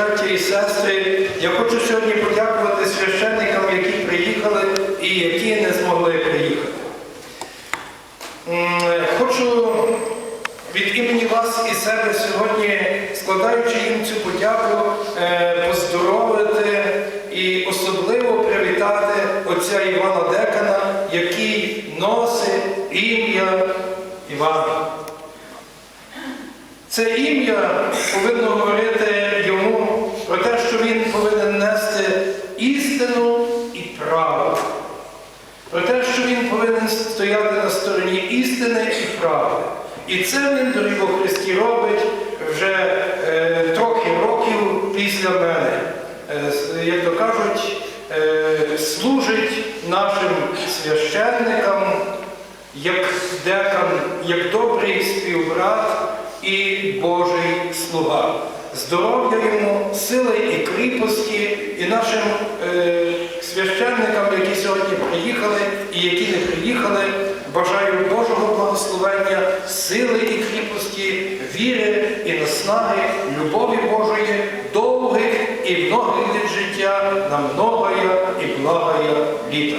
браття і сестри, я хочу сьогодні подякувати священникам, які приїхали і які не змогли приїхати. Хочу від імені вас і себе сьогодні, складаючи їм цю подяку, е, поздоровити і особливо привітати отця Івана Декана, який носить ім'я Івана. Це ім'я повинно говорити про те, що він повинен нести істину і правду. Про те, що він повинен стояти на стороні істини і правди. І це він, дорогі Христі, робить вже е, трохи років після мене. Е, як то кажуть, е, служить нашим священникам як декан, як добрий співбрат і Божий слуга. Здоров'я йому, сили і кріпості, і нашим е, священникам, які сьогодні приїхали і які не приїхали, бажаю Божого благословення, сили і кріпості, віри і наснаги, любові Божої, довгих і многих життя на многое і благая літа.